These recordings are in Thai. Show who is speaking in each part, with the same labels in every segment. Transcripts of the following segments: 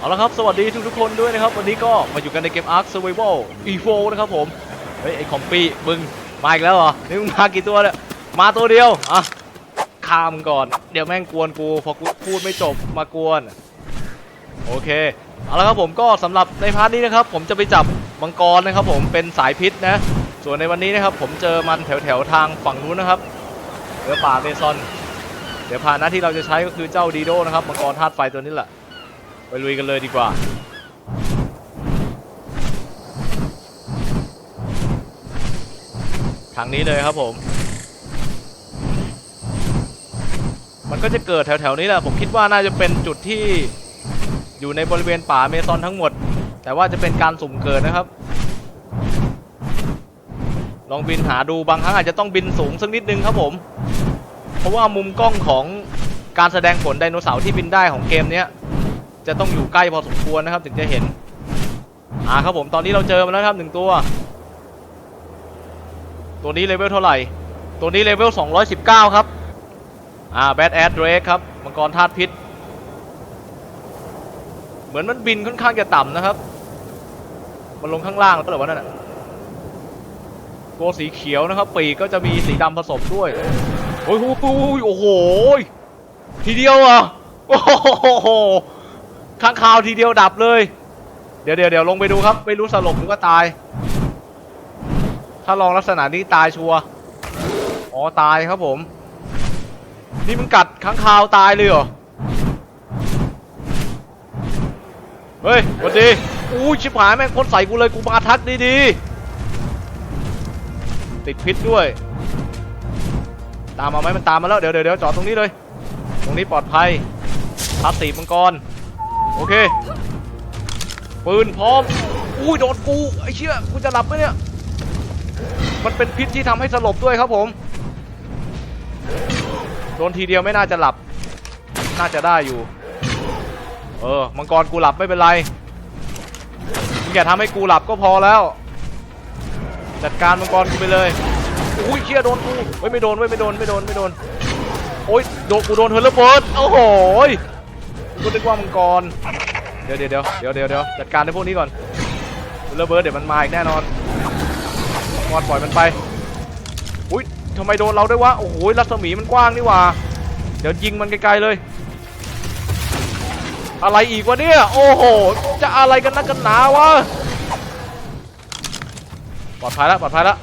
Speaker 1: เอาละครับสวัสดีทุกทุกๆคนด้วยนะครับ วันนี้ก็มาอยู่กันในเกม Ark Survival Evo นะครับผม เฮ้ย ไอคอมปี้มึง มาอีกแล้วเหรอ นี่มึงมากี่ตัวเนี่ย มาตัวเดียว อะฆ่ามึงก่อน เดี๋ยวแม่งกวนกู พอกูพูดไม่จบมากวน โอเค เอาละครับผมก็สำหรับในพาร์ทนี้นะครับ ผมจะไปจับมังกรนะครับผมเป็นสายพิษนะ ส่วนในวันนี้นะครับ ผมเจอมันแถวแถวๆทางฝั่งนู้นนะครับเรือป่าเมซอน เดี๋ยวพาหนะที่เราจะใช้ก็คือเจ้าดีโดนะครับมังกรธาตุไฟตัวนี้แหละ ไปลุยกันเลยดีกว่า ทางนี้เลยครับผม มันก็จะเกิดแถวๆนี้แหละ ผมคิดว่าน่าจะเป็นจุดที่อยู่ในบริเวณป่าเมซอนทั้งหมด แต่ว่าจะเป็นการสุ่มเกิดนะครับ ลองบินหาดูบางครั้งอาจจะต้องบินสูงสักนิดนึงครับผม เพราะว่ามุมกล้องของการแสดงผลไดโนเสาร์ที่บินได้ของเกมเนี้ย จะต้องอยู่ใกล้พอสมควรนะครับ ถึงจะเห็นอ่าครับผมตอนนี้เราเจอมาแล้วครับหนึ่งตัว ตัวนี้เลเวลเท่าไหร่ ตัวนี้เลเวล 219 ครับอ่าแบดแอดเรกครับมังกรธาตุพิษ เหมือนมันบินค่อนข้างจะต่ำนะครับ มันลงข้างล่างแล้วหรอวะนั่นน่ะตัวสีเขียวนะครับ ปีกก็จะมีสีดำผสมด้วยโอ้ยโอ้โหโอ้โหทีเดียวอะโอ้โห ข้างคาวทีเดียวดับเลย เดี๋ยวเดี๋ยวเดี๋ยวลงไปดูครับ ไม่รู้สลบหรือว่าตาย ถ้าลองลักษณะนี้ตายชัวร์อ๋อตายครับผม นี่มึงกัดข้างคาวตายเลยเหรอ เฮ้ยสวัสดีอู้ชิบหายแม่งคนใส่กูเลยกูมาทักดีๆ ติดพิษด้วย ตามมาไหมมันตามมาแล้ว เดี๋ยวเดี๋ยวเดี๋ยวจอดตรงนี้เลย ตรงนี้ปลอดภัยพาสซีมังกร โอเค ปืนพร้อม อุ้ยโดนกูไอ้เชี่ยกูจะหลับไหมเนี่ย มันเป็นพิษที่ทำให้สลบด้วยครับผม โดนทีเดียวไม่น่าจะหลับ น่าจะได้อยู่ เออ มังกรกูหลับไม่เป็นไรมึงอย่าทำให้กูหลับก็พอแล้ว จัดการมังกรกูไปเลยอุ้ยเชี่ยโดนกูเฮ้ยไม่โดนเว้ยไม่โดนไม่โดนไม่โดน โอ้ยโดนกูโดนเฮอร์เลอร์เบิร์ดโอ้โห กูนึกว่ามังกร เดี๋ยวเดี๋ยวเดี๋ยวเดี๋ยวเดี๋ยวเดี๋ยวจัดการในพวกนี้ก่อนเฮอร์เลอร์เบิร์ดเดี๋ยวมันมาอีกแน่นอนมังกรปล่อยมันไปอุ้ยทำไมโดนเราด้วยวะ โอ้โหรัศมีมันกว้างนี่ว่า เดี๋ยวยิงมันไกลๆเลย อะไรอีกวะเนี่ย โอ้โห จะอะไรกันนักกันหนาวะ ปลอดภัยแล้วปลอดภัยแล้ว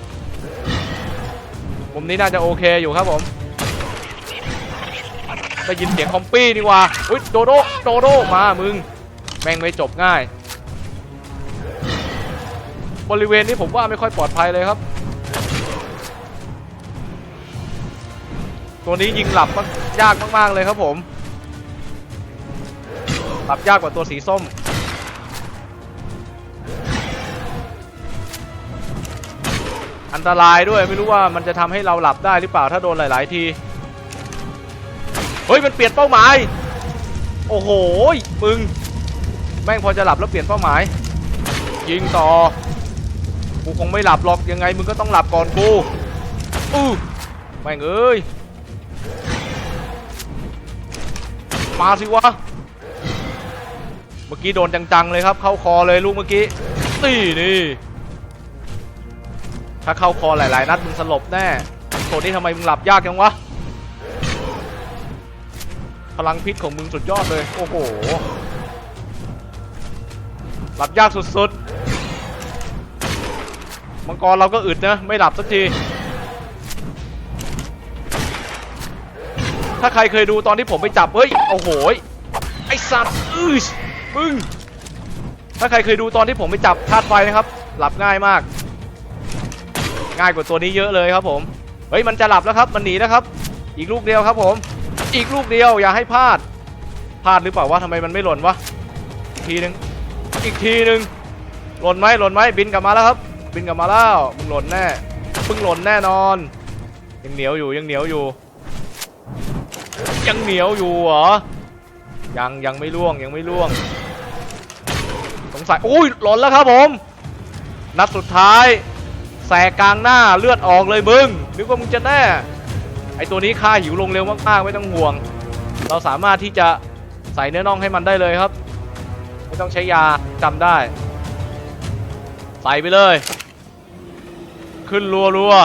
Speaker 1: มุมนี้น่าจะโอเคอยู่ครับผม ได้ยินเสียงคอมปี้นี่ว่าอุ้ยโดโดโดโดมามึง แม่งไม่จบง่าย บริเวณนี้ผมว่าไม่ค่อยปลอดภัยเลยครับ ตัวนี้ยิงหลับมากยากมากๆเลยครับผมหลับยากกว่าตัวสีส้มอันตรายด้วยไม่รู้ว่ามันจะทำให้เราหลับได้หรือเปล่าถ้าโดนหลาย ๆ ที เฮ้ยมันเปลี่ยนเป้าหมาย โอ้โหมึง แม่งพอจะหลับแล้วเปลี่ยนเป้าหมาย ยิงต่อ กูคงไม่หลับหรอกยังไงมึงก็ต้องหลับก่อนกูอู้แม่งเอ้ย มาสิวะ เมื่อกี้โดนจังๆเลยครับ เข้าคอเลยลูกเมื่อกี้นี่นี่ ถ้าเข้าคอหลายๆ นัดมึงสลบแน่โทนี่ทำไมมึงหลับยากจังวะ พลังพิษของมึงสุดยอดเลย โอ้โหหลับยากสุดๆ มังกรเราก็อึดนะ ไม่หลับสักที ถ้าใครเคยดูตอนที่ผมไปจับ เฮ้ย โอ้โห ไอสัตว์อื้อมึง ถ้าใครเคยดูตอนที่ผมไปจับธาตุไฟนะครับ หลับง่ายมาก ง่ายกว่าตัวนี้เยอะเลยครับผม เฮ้ย มันจะหลับแล้วครับ มันหนีแล้วครับ อีกลูกเดียวครับผม อีกลูกเดียวอย่าให้พลาด พลาดหรือเปล่าวะทำไมมันไม่หล่นวะทีหนึ่งอีกทีหนึ่งหล่นไหมหล่นไหมบินกลับมาแล้วครับ บินกลับมาแล้วมึงหล่นแน่มึงหล่นแน่นอน ยังเหนียวอยู่ยังเหนียวอยู่ ยังเหนียวอยู่เหรอยังยังไม่ล่วงยังไม่ล่วง สงสัยอุ้ยหล่นแล้วครับผม นัดสุดท้ายแสกกลางหน้าเลือดออกเลยมึงนึกว่ามึงจะแน่ ไอตัวนี้ค่าหิวลงเร็วมากๆไม่ต้องห่วง เราสามารถที่จะใส่เนื้อน่องให้มันได้เลยครับ ไม่ต้องใช้ยาจำได้ ใส่ไปเลย ขึ้นรัวรัว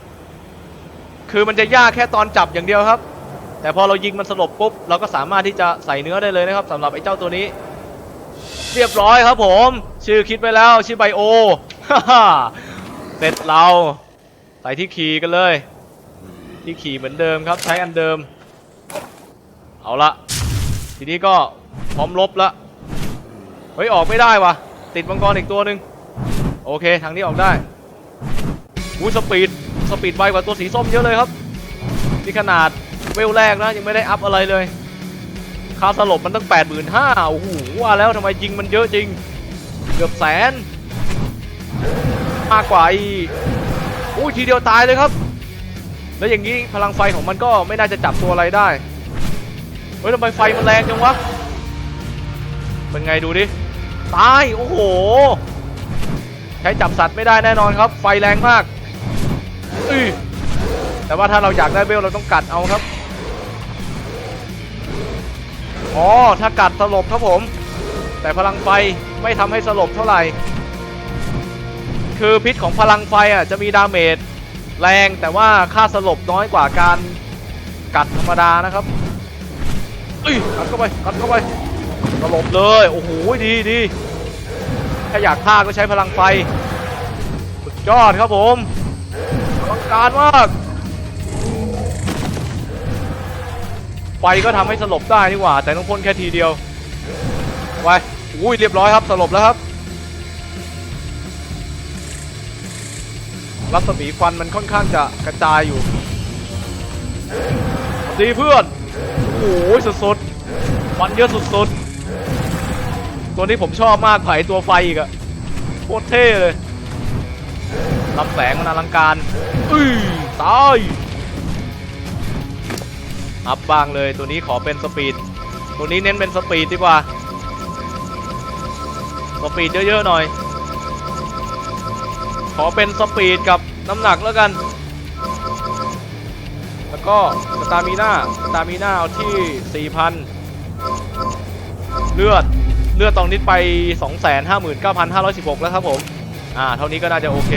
Speaker 1: ๆคือมันจะยากแค่ตอนจับอย่างเดียวครับ แต่พอเรายิงมันสลบปุ๊บเราก็สามารถที่จะใส่เนื้อได้เลยนะครับสำหรับไอ้เจ้าตัวนี้ เรียบร้อยครับผม ชื่อคิดไปแล้วชื่อไบโอเสร็จเราใส่ที่ขี่กันเลย ที่ขี่เหมือนเดิมครับใช้อันเดิม เอาละทีนี้ก็พร้อมลบละเฮ้ยออกไม่ได้วะติดมังกรอีกตัวหนึ่งโอเคทางนี้ออกได้อู้สปีดสปีดไวกว่าตัวสีส้มเยอะเลยครับนี่ขนาดเวลแรกนะยังไม่ได้อัพอะไรเลยค่าสลบมันตั้ง 8 5 0 0 0โอ้โหว่าแล้วทำไมยิงมันเยอะจริง เกือบแสนมากกว่าอีกอุ้ทีเดียวตายเลยครับ แล้วอย่างนี้พลังไฟของมันก็ไม่น่าจะจับตัวอะไรได้ เฮ้ยทำไมไฟมันแรงจังวะ เป็นไงดูดิ ตาย โอ้โห ใช้จับสัตว์ไม่ได้แน่นอนครับ ไฟแรงมากอือแต่ว่าถ้าเราอยากได้เบลเราต้องกัดเอาครับ อ๋อ ถ้ากัดสลบครับผม แต่พลังไฟไม่ทำให้สลบเท่าไหร่ คือพิษของพลังไฟอะจะมีดาเมจ แรงแต่ว่าค่าสลบน้อยกว่าการกัดธรรมดานะครับเอ้ยกัดเข้าไปกัดเข้าไปสลบเลยโอ้โหดีดีถ้าอยากฆ่าก็ใช้พลังไฟสุดยอดครับผมอลังการมากไฟก็ทำให้สลบได้นี่หว่า แต่ต้องพ่นแค่ทีเดียวไว้อุ้ยเรียบร้อยครับสลบแล้วครับ รัศมีควันมันค่อนข้างจะกระจายอยู่ดีเพื่อน โอ้โหสุดๆควันเยอะสุดๆ ตัวนี้ผมชอบมากไผ่ตัวไฟอีกอะโคตรเท่เลยลำแสงมันอลังการอื้อตายอัพบ้างเลยตัวนี้ขอเป็นสปีด ตัวนี้เน้นเป็นสปีดดีกว่าสปีดเยอะๆหน่อย ขอเป็นสปีดกับน้ำหนักแล้วกัน แล้วก็สตามีนาสตามีนาเอาที่ 4,000 เลือด เลือดตองนิดไป 259,516 แล้วครับผม อ่า เท่านี้ก็น่าจะโอเค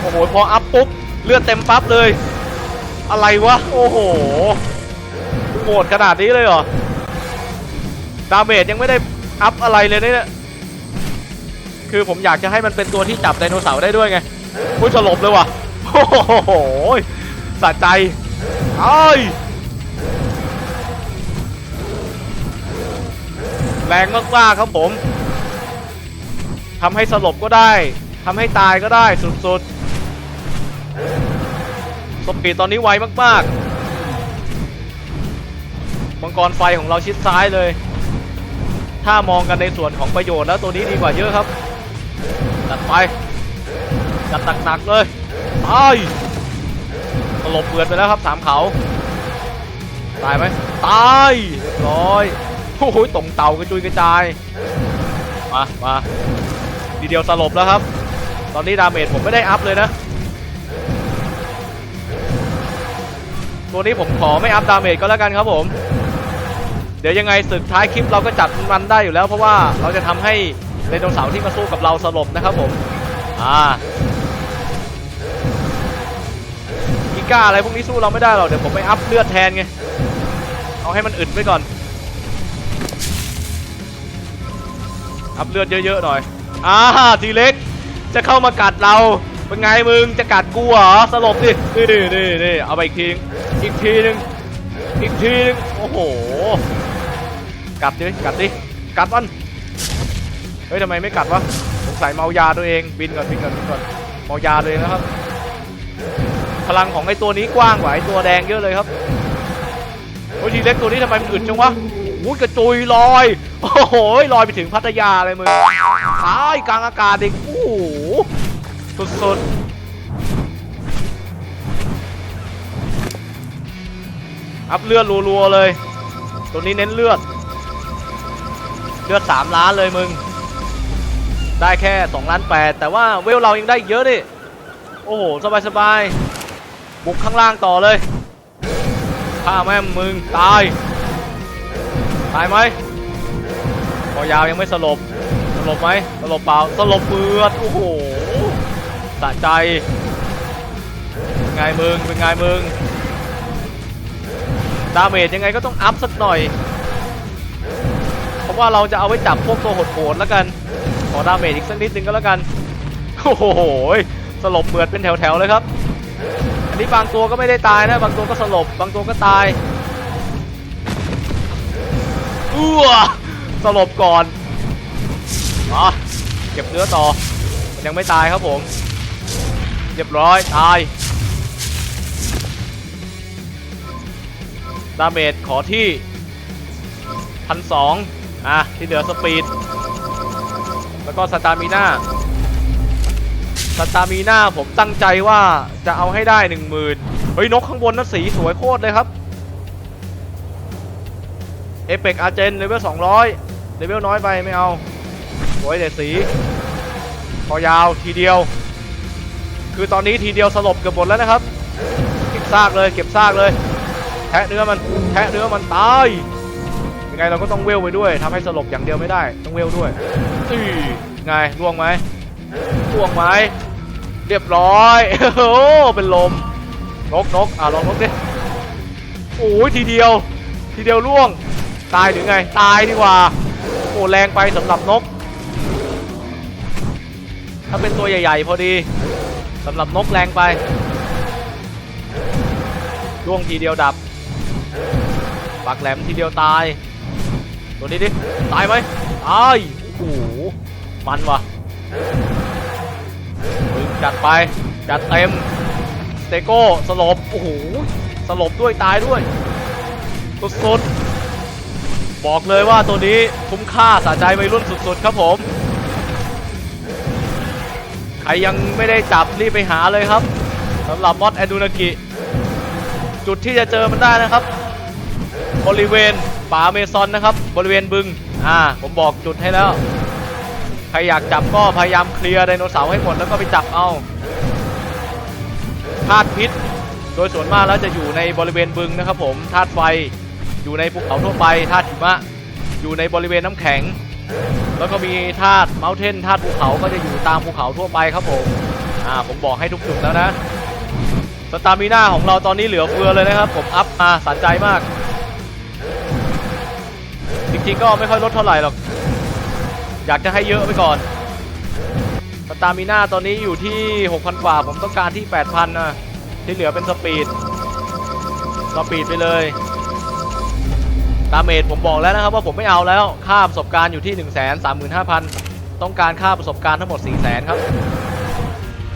Speaker 1: โอ้โห พออัพปุ๊บ เลือดเต็มปั๊บเลย อะไรวะ โอ้โหโหดขนาดนี้เลยเหรอ ดาเมจยังไม่ได้อัพอะไรเลยเนี่ย คือผมอยากจะให้มันเป็นตัวที่จับไดโนเสาร์ได้ด้วยไงพุ้ยสลบเลยว่ะโอ้โหสะใจไอ้ยแรงมากๆครับผมทำให้สลบก็ได้ทำให้ตายก็ได้สุดๆสปีดตอนนี้ไวมากๆมังกรไฟของเราชิดซ้ายเลย ถ้ามองกันในส่วนของประโยชน์แล้วตัวนี้ดีกว่าเยอะครับ จัดไป จัดหนักๆเลยตายสลบเปือนไปแล้วครับสามเขา ตายไหมตายร้อยโอ้โหตรงเต่ากระจุยกระจาย มามาทีเดียวสลบแล้วครับ ตอนนี้ดาเมจผมไม่ได้อัพเลยนะ ตัวนี้ผมขอไม่อัพดาเมจก็แล้วกันครับผม เดี๋ยวยังไงศึกท้ายคลิปเราก็จัดมันได้อยู่แล้ว เพราะว่าเราจะทำให้ ไดโนเสาร์ที่มาสู้กับเราสลบนะครับผม อ่าอีก้าอะไรพวกนี้สู้เราไม่ได้หรอก เดี๋ยวผมไปอัพเลือดแทนไง เอาให้มันอึดไว้ก่อน อัพเลือดเยอะๆหน่อย อ่าทีเล็ก จะเข้ามากัดเรา เป็นไงมึง จะกัดกูเหรอ สลบดิ นี่นี่นี่เอาไปอีกทีนึงอีกทีนึง อีกทีนึง โอ้โห กัดดิ กัดดิ กัดมัน ฮ้ยทำไมไม่กัดวะสงสัยเมายาตัวเองบินก่อนบินก่อนบินก่อนเมายาเองนะครับ พลังของไอ้ตัวนี้กว้างกว่าไอ้ตัวแดงเยอะเลยครับโอ้ยทีเล็กตัวนี้ทำไมมันอึดจังวะโอ้ยกระจุยลอยโอ้โหลอยไปถึงพัทยาเลยมึงตายกลางอากาศเด็กโอ้โหสุดๆอัพเลือดรัวๆเลย ตัวนี้เน้นเลือด เลือดสามล้านเลยมึง ได้แค่2ล้านแปดแต่ว่าเวลเรายังได้อีกเยอะดิโอ้โห สบายๆบุกข้างล่างต่อเลยฆ่าแม่มึง ตาย ตายไหมคอยาวยังไม่สลบ สลบไหมสลบเปล่า สลบเบือดโอ้โหสะใจ เป็นไงมึง เป็นไงมึง ดาเมจยังไงก็ต้องอัพสักหน่อย เพราะว่าเราจะเอาไว้จับพวกตัวโหดๆแล้วกัน ขอดาเมจอีกสักนิดนึงก็แล้วกัน โอ้โหสลบเบือดเป็นแถวๆเลยครับ อันนี้บางตัวก็ไม่ได้ตายนะ บางตัวก็สลบ บางตัวก็ตายอ้วสลบก่อนอ๋อเก็บเนื้อต่อ ยังไม่ตายครับผมเรียบร้อย ตาย ดาเมจขอที่พันสองอะ ที่เหลือสปีด แล้วก็สตามิน่าสตามีน่าผมตั้งใจว่าจะเอาให้ได้หนึ่งหมื่นเฮ้ย นกข้างบนนั้นสีสวยโคตรเลยครับ เอเปกอาเจนเลเวล200เลเวลน้อยไปไม่เอาสวยแต่สีพอยาวทีเดียว คือตอนนี้ทีเดียวสลบเกือบหมดแล้วนะครับ เก็บซากเลยเก็บซากเลย แทะเนื้อมันแทะเนื้อมันตายยังไงเราก็ต้องเวลไปด้วยทำให้สลบอย่างเดียวไม่ได้ ต้องเวลด้วย อือไงล่วงไหมล่วงไหมเรียบร้อยโอ้เป็นลมนกนกอะลองนกดิโอ้ยทีเดียว ทีเดียวล่วง ตายหรือไง ตายดีกว่าโอ้แรงไปสำหรับนก ถ้าเป็นตัวใหญ่ ๆ พอดีสำหรับนกแรงไปล่วงทีเดียวดับปักแหลมทีเดียวตาย ตัวนี้ดิ ตายไหมตายโอ้โหมันวะมึงจัดไป จัดเต็มเตโก้สลบ โอ้โห สลบด้วยตายด้วยสุดๆ บอกเลยว่าตัวนี้คุ้มค่าสะใจวัยรุ่นสุดๆ ครับผม ใครยังไม่ได้จับรีบไปหาเลยครับสำหรับมอสแอนดูนากิ จุดที่จะเจอมันได้นะครับ บริเวณป่าเมซอนนะครับ บริเวณบึง อ่าผมบอกจุดให้แล้ว ใครอยากจับก็พยายามเคลียร์ไดโนเสาร์ให้หมดแล้วก็ไปจับเอาธาตุพิษ โดยส่วนมากแล้วจะอยู่ในบริเวณบึงนะครับผมธาตุไฟอยู่ในภูเขาทั่วไปธาตุหิมะ อยู่ในบริเวณน้ำแข็ง แล้วก็มีธาตุเมลเทนธาตุภูเขาก็จะอยู่ตามภูเขาทั่วไปครับผมอ่าผมบอกให้ทุกจุดแล้วนะสตามิน่าของเราตอนนี้เหลือเฟือเลยนะครับ ผมอัพมาสะใจมาก ริงๆก็ไม่ค่อยลดเท่าไหร่หรอก อยากจะให้เยอะไปก่อนสตามิน่าตอนนี้อยู่ที่ 6,000 กว่า ผมต้องการที่ 8,000 นะ ที่เหลือเป็นสปีด สปีดไปเลยดาเมจผมบอกแล้วนะครับว่าผมไม่เอาแล้ว ค่าประสบการณ์อยู่ที่ 135,000 ต้องการค่าประสบการณ์ทั้งหมด 400,000 ครับ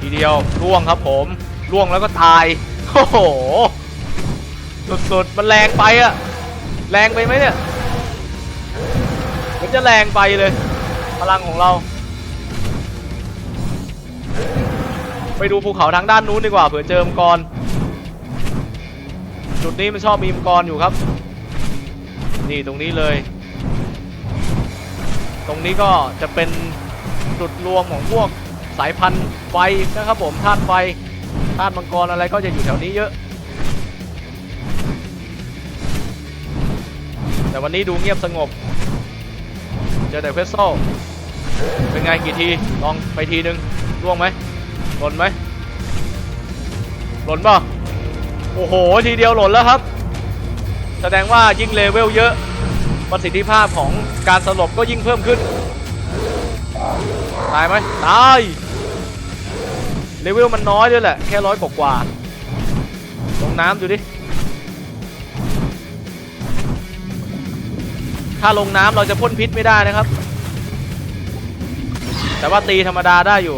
Speaker 1: ทีเดียวร่วงครับผมร่วงแล้วก็ตาย โอ้โห สุดๆ มันแรงไปอะแรงไปไหมเนี่ย มันจะแรงไปเลย พลังของเรา ไปดูภูเขาทางด้านนู้นดีกว่าเผื่อเจอมงกร จุดนี้มันชอบมีมงกรอยู่ครับ นี่ตรงนี้เลย ตรงนี้ก็จะเป็นจุดรวมของพวกสายพันธุ์ไฟนะครับผมธาตุไฟธาตุมังกรอะไรก็จะอยู่แถวนี้เยอะ แต่วันนี้ดูเงียบสงบ เจอแต่เพชโซเป็นไงกี่ทีลองไปทีนึงร่วงไหมหล่นไหมหล่นป่ะโอ้โห ทีเดียวหล่นแล้วครับ แสดงว่ายิ่งเลเวลเยอะ ประสิทธิภาพของการสลบก็ยิ่งเพิ่มขึ้น ตายไหมตาย เลเวลมันน้อยด้วยแหละ แค่ร้อยกว่าลงน้ำดูดิ ถ้าลงน้ำเราจะพ่นพิษไม่ได้นะครับ แต่ว่าตีธรรมดาได้อยู่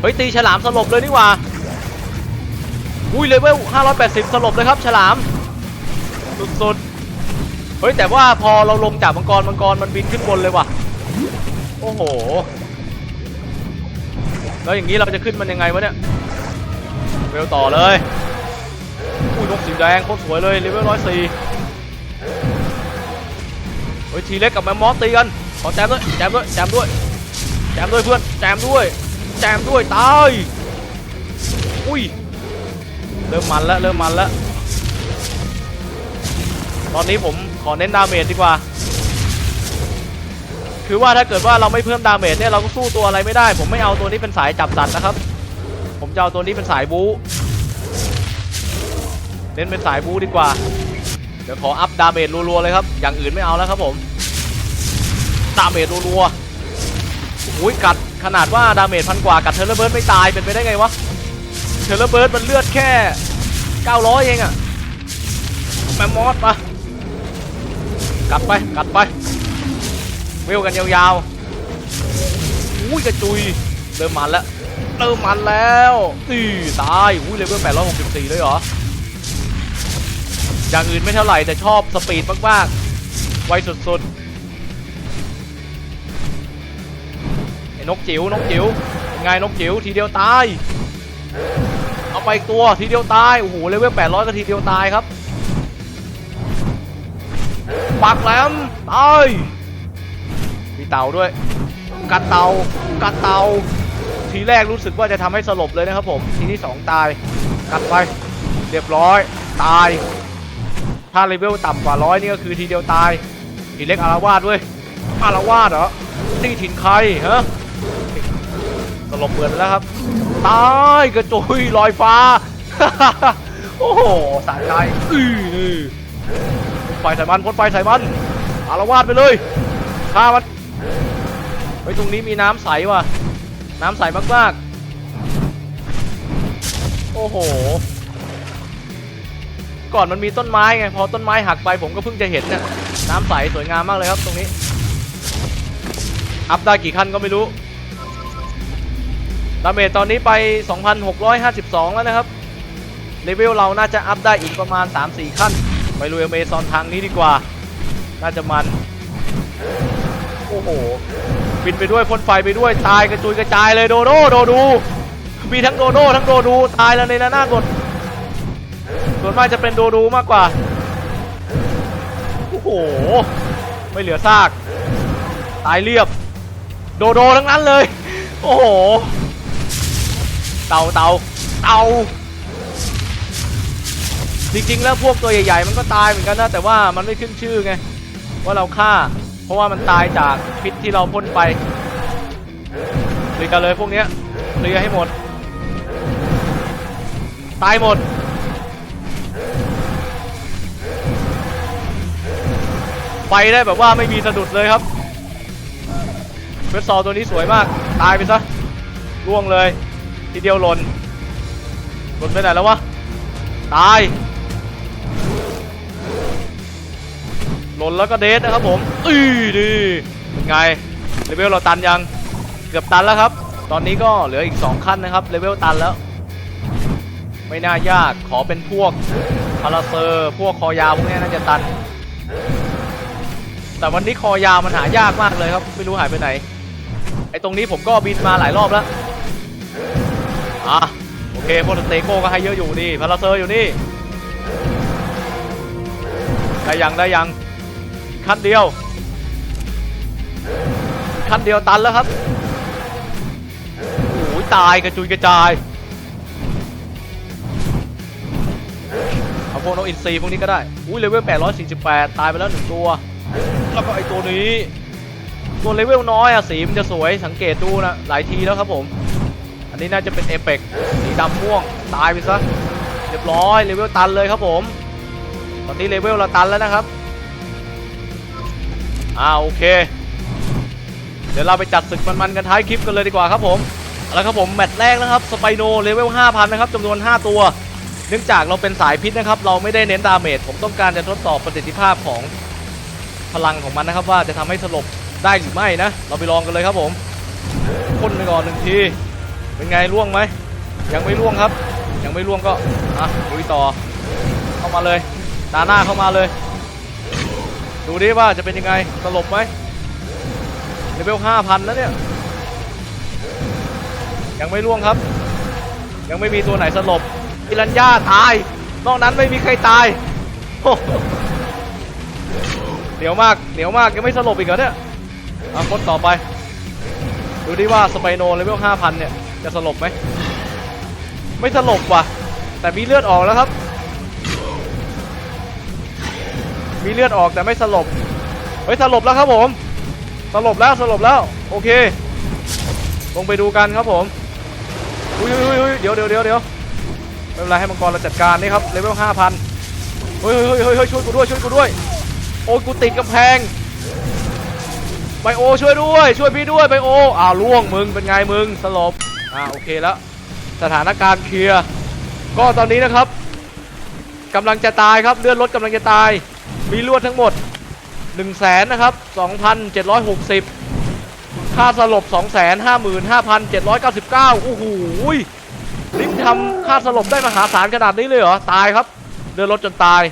Speaker 1: เฮ้ยตีฉลามสลบเลยนี่หว่า อุ้ยเลเวล580 สลบเลยครับ ฉลาม สุดๆ เฮ้ยแต่ว่าพอเราลงจากมังกรมังกรมันบินขึ้นบนเลยว่ะ โอ้โห แล้วอย่างนี้เราจะขึ้นมันยังไงวะเนี่ยเวลต่อเลยอุ้ยนกสีแดงโคตรสวยเลยเลเวลร้อยสี่ เฮ้ยทีเล็กกับแมมมอสตีกันขอแจมด้วยแจมด้วยแจมด้วยแจมด้วยเพื่อนแจมด้วยแจมด้วยตายอุ้ยเริ่มมันแล้วเริ่มมันแล้วตอนนี้ผมขอเน้นดาเมจดีกว่า คือว่าถ้าเกิดว่าเราไม่เพิ่มดาเมจเนี่ยเราก็สู้ตัวอะไรไม่ได้ ผมไม่เอาตัวนี้เป็นสายจับสัตว์นะครับ ผมจะเอาตัวนี้เป็นสายบู๊เน้นเป็นสายบู๊ดีกว่า เดี๋ยวขออัพดาเมจรัวๆเลยครับ อย่างอื่นไม่เอาแล้วครับผม ดาเมจรัวๆอุ้ยกัดขนาดว่าดาเมจพันกว่ากัดเทเลเบิร์ดไม่ตายเป็นไปได้ไงวะ เทเลเบิร์ดมันเลือดแค่ 900 เองอะแมมมอสมากัดไปกัดไปเวลกันยาวๆอุ้ยกระจุยเริ่มมันแล้วเริ่มมันแล้วตีตายอุ้ยเลเวล864เลยเหรอ อย่างอื่นไม่เท่าไหร่แต่ชอบสปีดมากๆ ไวสุดๆไอ้นกจิ๋วนกจิ๋วไงนกจิ๋วทีเดียวตาย เอาไปตัวทีเดียวตาย โอ้โหเลเวล800ก็ทีเดียวตายครับ ปักแหลมตายมีเต่าด้วย กัดเต่ากัดเต่าทีแรกรู้สึกว่าจะทำให้สลบเลยนะครับผม ทีที่สองตาย กัดไป เรียบร้อย ตาย ถ้าเลเวลต่ำกว่าร้อยนี่ก็คือทีเดียวตายทีเล็กอารวาสเว้ยอารวาสเหรอนี่ถิ่นใครฮะสลบเหมือนแล้วครับตายกระจุยลอยฟ้า โอ้โหสะใจอื้อนี่พ่นไฟใส่มันพ่นไฟใส่มันอารวาสไปเลยฆ่ามันไว้ยตรงนี้มีน้ำใสว่ะ น้ำใสมากๆ โอ้โห ก่อนมันมีต้นไม้ไงพอต้นไม้หักไปผมก็เพิ่งจะเห็นเนี่ยน้ำใสสวยงามมากเลยครับตรงนี้ อัพได้กี่ขั้นก็ไม่รู้ดาเมจตอนนี้ไป 2,652 แล้วนะครับเลเวลเราน่าจะอัพได้อีกประมาณ 3-4 ขั้น ไปลุยอเมซอนทางนี้ดีกว่า น่าจะมัน โอ้โหบินไปด้วยพ่นไฟไปด้วยตายกระจุยกระจายเลยโดโดโดดู มีทั้งโดโดทั้งโดดู ตายแล้วในหน้ากด ส่วนมากจะเป็นโดดูมากกว่า โอ้โห ไม่เหลือซาก ตายเรียบ โดโดทั้งนั้นเลย โอ้โห เต่าเต่าเต่าจริงๆ แล้วพวกตัวใหญ่ๆ มันก็ตายเหมือนกันนะ แต่ว่ามันไม่ขึ้นชื่อไง ว่าเราฆ่า เพราะว่ามันตายจากพิษที่เราพ่นไปเคลียร์กันเลยพวกเนี้ยเคลียร์ให้หมด ตายหมด ไปได้แบบว่าไม่มีสะดุดเลยครับเฟสซอลตัวนี้สวยมากตายไปซะร่วงเลย ทีเดียวหล่นหล่นไปไหนแล้ววะตายหล่นแล้วก็เดทนะครับผมอือดีเป็นไงเลเวลเราตันยังเกือบตันแล้วครับ ตอนนี้ก็เหลืออีก 2 ขั้นนะครับเลเวลตันแล้ว ไม่น่ายากขอเป็นพวกพาราเซอร์ พวกคอยาวพวกนี้น่าจะตัน แต่วันนี้คอยาวมันหายากมากเลยครับ ไม่รู้หายไปไหน ไอ้ตรงนี้ผมก็บินมาหลายรอบแล้ว อะ โอเคโปรตเตโก้ก็ให้เยอะอยู่นี่พาราเซอร์อยู่นี่ ได้ยังได้ยังขั้นเดียวขั้นเดียวตันแล้วครับโอ้ยตายกระจุยกระจายเอาพวกนกอินทรีพวกนี้ก็ได้ อุ้ยเลเวล848 ตายไปแล้วหนึ่งตัว แล้วก็ไอตัวนี้ ตัวเลเวลน้อยอะสีมันจะสวยสังเกตดูนะ หลายทีแล้วครับผม อันนี้น่าจะเป็นเอเปกสีดำม่วง ตายไปซะ เรียบร้อยเลเวลตันเลยครับผม ตอนนี้เลเวลเราตันแล้วนะครับอ่าโอเค เดี๋ยวเราไปจัดศึกมันๆกันท้ายคลิปกันเลยดีกว่าครับผมเอาละครับผมแมตช์แรกนะครับสไปโนเลเวล5,000นะครับจำนวน 5 ตัว เนื่องจากเราเป็นสายพิษนะครับ เราไม่ได้เน้นดาเมจผมต้องการจะทดสอบประสิทธิภาพของ พลังของมันนะครับว่าจะทำให้สลบได้หรือไม่นะ เราไปลองกันเลยครับผมพ่นไปก่อนหนึ่งทีเป็นไงล่วงไหมยังไม่ล่วงครับ ยังไม่ล่วงก็อะลุยต่อเข้ามาเลยดาหน้าเข้ามาเลย ดูดิว่าจะเป็นยังไงสลบไหมเลเวล5,000แล้วเนี่ยยังไม่ล่วงครับ ยังไม่มีตัวไหนสลบอิรันยาตาย นอกนั้นไม่มีใครตายโอ้ เหนียวมากเหนียวมากยังไม่สลบอีกเหรอเนี่ยเอาคนต่อไป ดูดิว่าสไปโนเลเวล5,000 เนี่ย จะสลบไหม ไม่สลบว่ะ แต่มีเลือดออกแล้วครับ มีเลือดออกแต่ไม่สลบ เฮ้ย สลบแล้วครับผม สลบแล้วสลบแล้ว โอเค ลงไปดูกันครับผม อุ้ยอุ้ยอุ้ยเดี๋ยวเดี๋ยวเดี๋ยวเดี๋ยวไม่เป็นไรให้มังกรเราจัดการนี่ครับเลเวลห้าพันเฮ้ยเฮ้ยเฮ้ยเฮ้ยช่วยกูด้วยช่วยกูด้วย โอ้กูติดกำแพงไบโอช่วยด้วย ช่วยพี่ด้วยไบโออ้าวล่วงมึงเป็นไงมึงสลบอ่าโอเคแล้วสถานการณ์เคลียร์ก็ตอนนี้นะครับกำลังจะตายครับเลือดลดกำลังจะตาย มีลือดทั้งหมด1 0 0 0 0แสนนะครับ2,760 ค่าสลบ 255,799โอ้โหยลิฟต์ทำค่าสลบได้มหาศาลขนาดนี้เลยเหรอ ตายครับเลือดลดจนตาย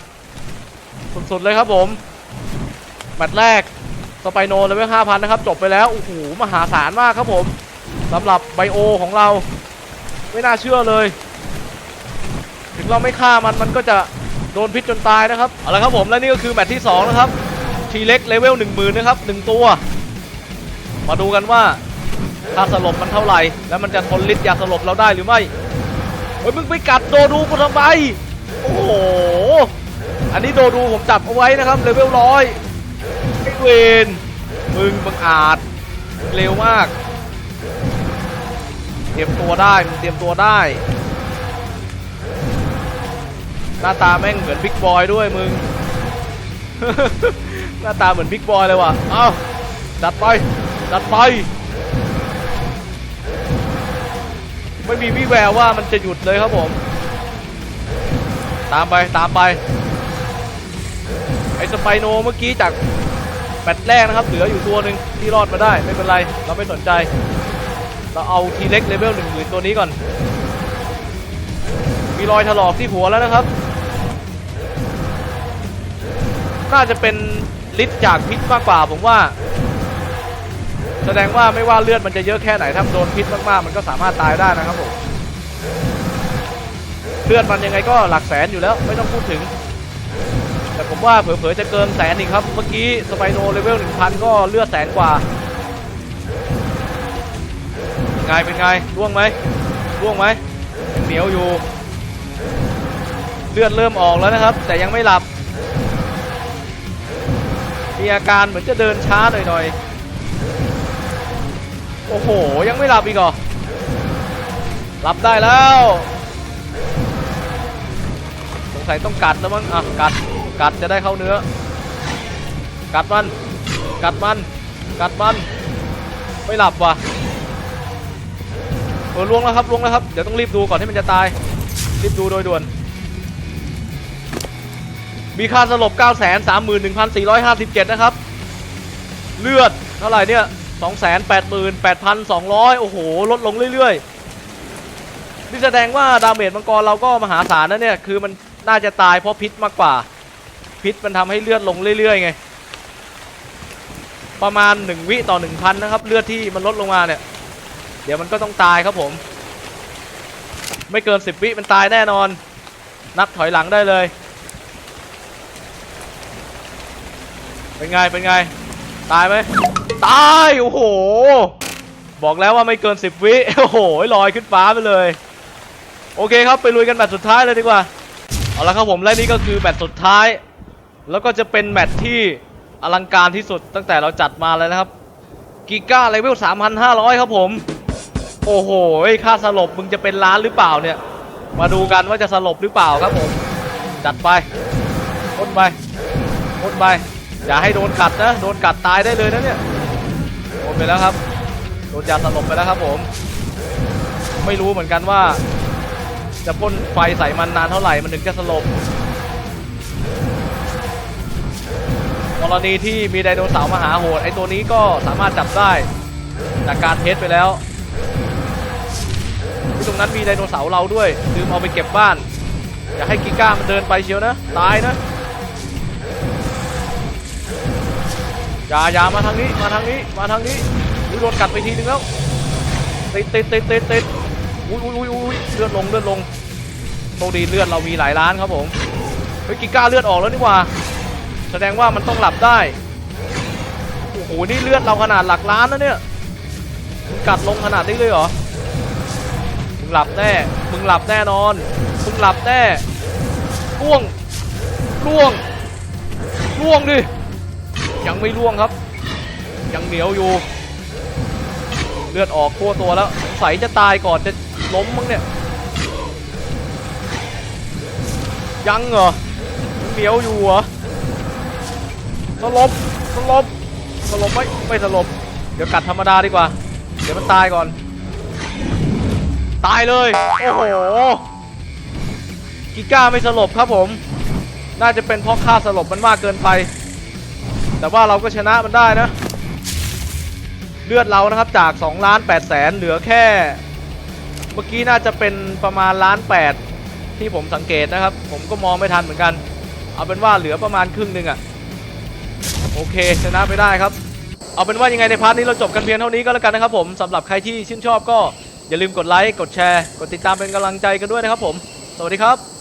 Speaker 1: สุดๆเลยครับผม แมตช์แรกสไปโนเลเวล5,000นะครับ จบไปแล้ว โอ้โห มหาศาลมากครับผมสำหรับไบโอของเรา ไม่น่าเชื่อเลย ถึงเราไม่ฆ่ามันมันก็จะโดนพิษจนตายนะครับ เอาละครับผมและนี่ก็คือแมตช์ที่2นะครับทีเล็กเลเวล10,000นะครับ1ตัว มาดูกันว่าค่าสลบมันเท่าไหร่ แล้วมันจะทนฤทธิ์ยาสลบเราได้หรือไม่เฮ้ยมึงไปกัดโดดูกูทำไมโอ้โห อันนี้โดดูผมจับเอาไว้นะครับเลเวลร้อย เวนมึงบังอาจ เร็วมาก เตรียมตัวได้ มึงเตรียมตัวได้ หน้าตาแม่งเหมือนบิ๊กบอยด้วยมึง หน้าตาเหมือนบิ๊กบอยเลยว่ะ เอ้าจัดไป จัดไป ไม่มีวี่แววว่ามันจะหยุดเลยครับผม ตามไป ตามไป ไอ้สไปโนเมื่อกี้จาก แมตช์แรกนะครับ เหลืออยู่ตัวหนึ่งที่รอดมาได้ไม่เป็นไร เราไม่สนใจ เราเอาทีเล็กเลเวลหนึ่งหมื่นตัวนี้ก่อน มีรอยถลอกที่หัวแล้วนะครับ น่าจะเป็นฤทธิ์จากพิษมากกว่าผมว่า แสดงว่าไม่ว่าเลือดมันจะเยอะแค่ไหนถ้าโดนพิษมากๆ มันก็สามารถตายได้นะครับผมเลือดมันยังไงก็หลักแสนอยู่แล้วไม่ต้องพูดถึง แต่ผมว่าเผลอๆจะเกินแสนอีกครับ เมื่อกี้สไปโนเลเวล1000 ก็เลือดแสนกว่าไงเป็นไงร่วงไหมร่วงไหมเหนียวอยู่ เลือดเริ่มออกแล้วนะครับ แต่ยังไม่หลับมีอาการเหมือนจะเดินช้าหน่อยๆโอ้โห ยังไม่หลับอีกเหรอหลับได้แล้ว งสัยต้องกัดแล้วมั้งอะกัดกัดจะได้เข้าเนื้อ กัดมัน กัดมัน กัดมัน ไม่หลับว่ะเออล่วงแล้วครับล่วงแล้วครับ เดี๋ยวต้องรีบดูก่อนที่มันจะตาย รีบดูโดยด่วน มีค่าสลบ 9 3 1 4 5 7 นะครับ เลือดเท่าไหร่เนี่ย 288,200 โอ้โห ลดลงเรื่อยๆ นี่แสดงว่าดาเมจมังกรเราก็มหาศาลนะเนี่ย คือมัน น่าจะตายเพราะพิษมากกว่า พิษมันทำให้เลือดลงเรื่อยๆไง ประมาณ 1 วิต่อ 1,000 นะครับ เลือดที่มันลดลงมาเนี่ย เดี๋ยวมันก็ต้องตายครับผม ไม่เกิน 10 วิมันตายแน่นอน นับถอยหลังได้เลย เป็นไง เป็นไง ตายไหม ตาย โอ้โห บอกแล้วว่าไม่เกิน 10 วิ โอ้โหลอยขึ้นฟ้าไปเลย โอเคครับ ไปลุยกันแมตช์สุดท้ายเลยดีกว่า เอาละครับผมและนี่ก็คือแมตช์สุดท้าย แล้วก็จะเป็นแมตช์ที่อลังการที่สุดตั้งแต่เราจัดมาเลยนะครับกิก้าเลเวล3,500 ครับผม โอ้โหค่าสลบมึงจะเป็นล้านหรือเปล่าเนี่ย มาดูกันว่าจะสลบหรือเปล่าครับผม จัดไปพ่นไปพ่นไป อย่าให้โดนกัดนะ โดนกัดตายได้เลยนะเนี่ยโดนไปแล้วครับ โดนยาสลบไปแล้วครับผม ไม่รู้เหมือนกันว่า จะพ่นไฟใส่มันนานเท่าไหร่มันถึงจะสลบกรณีที่มีไดโนเสาร์มาหาโหดไอตัวนี้ก็สามารถจับได้จากการเทสไปแล้วที่ตรงนั้นมีไดโนเสาร์เราด้วยลืมเอาไปเก็บบ้าน อย่าให้กิก้ามันเดินไปเชียวนะตายนะอย่าอย่ามาทางนี้มาทางนี้มาทางนี้อุ้ยโดนกัดไปทีนึงแล้วติดติดติดติดติด อุ้ยอุ้ยอุ้ยอุ้ยเลือดลงเลือดลงโชคดีเลือดเรามีหลายล้านครับผมเฮ้ยกิก้าเลือดออกแล้วนี่ว่า แสดงว่ามันต้องหลับได้โอ้โหนี่เลือดเราขนาดหลักล้านนะเนี่ยกัดลงขนาดนี้เลยเหรอมึงหลับแน่มึงหลับแน่นอนมึงหลับแน่ล่วงล่วงล่วงดิยังไม่ล่วงครับ ยังเหนียวอยู่ เลือดออกทั่วตัวแล้วสงสัยจะตายก่อนจะ ล้มมั้งเนี่ย ยังเหรอเหนียวอยู่เหรอสลบสลบสลบไม่ไม่สลบ เดี๋ยวกัดธรรมดาดีกว่า เดี๋ยวมันตายก่อน ตายเลย โอ้โห กิก้าไม่สลบครับผม น่าจะเป็นเพราะค่าสลบมันมากเกินไป แต่ว่าเราก็ชนะมันได้นะ เลือดเรานะครับจาก 2 ล้าน8แสนเหลือแค่ เมื่อกี้น่าจะเป็นประมาณล้านแปดที่ผมสังเกตนะครับ ผมก็มองไม่ทันเหมือนกัน เอาเป็นว่าเหลือประมาณครึ่งหนึ่งอะโอเคชนะไปได้ครับ เอาเป็นว่ายังไงในพาร์ทนี้เราจบกันเพียงเท่านี้ก็แล้วกันนะครับผมสำหรับใครที่ชื่นชอบก็อย่าลืมกดไลค์กดแชร์ กดติดตามเป็นกำลังใจกันด้วยนะครับผม สวัสดีครับ